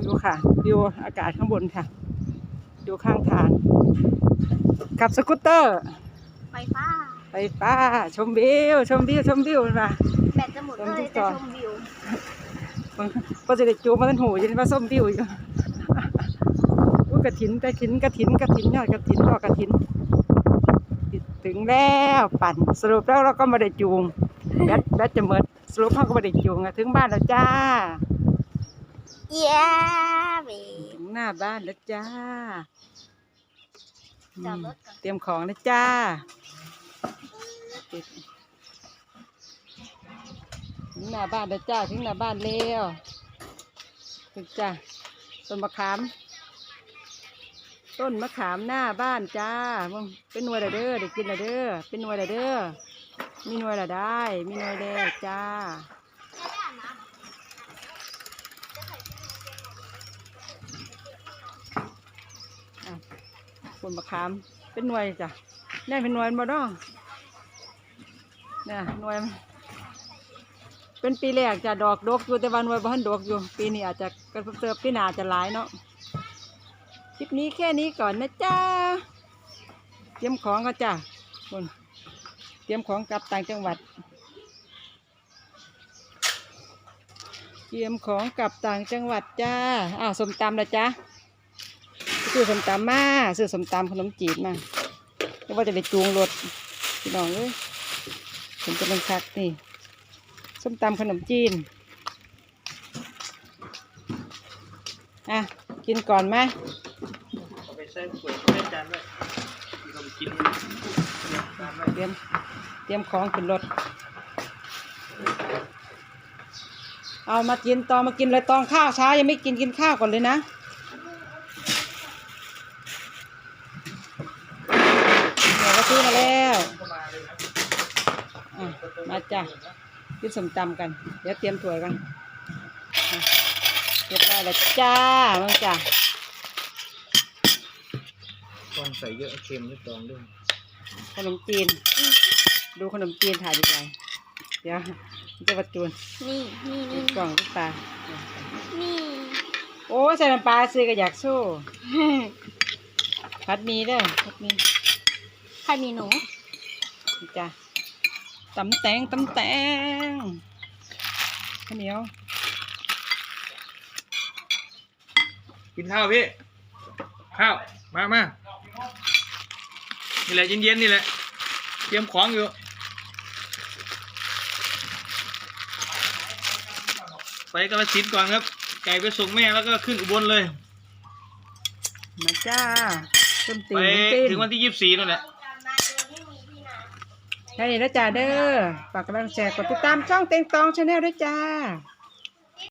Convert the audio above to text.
วิวค่ะวิวอากาศข้างบนค่ะ ดูข้างทางกับสกูตเตอร์ไฟฟ้าไฟฟ้า ชมวิว ชมวิว ชมวิวมาแบตจะหมดก็เลยจะชมวิวก็จะได้จูบมาทันหูอยินว่าส้มวิวอยู่อุ้ยกระถินกระถินกระถินกระถินยอดกระถินดอกกระถิน ถึงแล้วปั่นสรุปแล้วเราก็ไม่ได้จูงแบตแบตจะหมดสรุปเราก็ไม่ได้จูงอะถึงบ้านแล้วจ้า เย้เบถึงหน้าบ้านแล้วจ้าจอดรถก่อนเตรียมของนะจ้าปิดถึงหน้าบ้านแล้วจ้าถึงหน้าบ้านเร็วถึงจ้าต้นมะขาม ต้นมะขามหน้าบ้านจ้ามึงเป็นหน่วยละเด้อได้กินละเด้อเป็นหน่วยละเด้อมีหน่วยละได้ มีหน่วยแล้วจ้า ผลมะขาม เป็นหน่วยจ้ะแน่เป็นหน่วยบ่ดองน่ะหน่วย เป็นปีแรกจะดอกดกอยู่แต่วันวยบ่ทันดกอยู่ ปีนี้อาจจะกระเติบปีหน้าจะหลายเนาะคลิปนี้แค่นี้ก่อนนะจ้าเตรียมของก็จ้าคนเตรียมของกลับต่างจังหวัด เตรียมของกลับต่างจังหวัดจ้าอ้าวสมตำละจ้า ซื้อสมตำมาซื้อสมตำขนมจีบมาแล้วว่าจะไปจูงรถพี่น้องเอ้ยผมจะเป็นคักนี่ส้มตำขนมจีนอะกินก่อนไหมเอาไปใส่ขวดใส่จานไว้ที่เราไปกินจานไว้เตรียมเตรียมของขึ้นรถเอามากินตอมากินเลยตองข้าวเช้ายังไม่กินกินข้าวก่อนเลยนะเดี๋ยวก็ ซื้อมาแล้วก็มาเลยครับอะมาจ้ะกินสมตำกัน เดี๋ยวเตรียมถ้วยกันอะเรียบร้อยแล้วจ้ามังจ้ะต้องใส่เยอะเค็มนิดตองด้วย ขนมจีน ดูขนมจีนถ่ายดีกว่าเดี๋ยวมันจะประจูน นี่นี่ดูนี่กล่องลูกตา นี่ โอ้ใส่น้ำปลาซื้อก็อยากสู้ พัดหมีเด้อพัดหมี ใครมีหนูนี่จ้ะตำแตงตำแตงข้าวเหนียว กินข้าวพี่ ข้าว มามานี่แหละเย็นๆนี่แหละ เตรียมของอยู่ไปกระสินธุ์ก่อนครับ ไก่ไปส่งแม่แล้วก็ขึ้นอุบลเลย มาจ้าต้มตีไปนตีนถึงวันที่ยี่สิบสี่นั่นแหละ ได้เลยนะจ้าเด้อฝากกำลังแชร์กดติดตามช่องเต็งตองชาแนลด้วยจ้า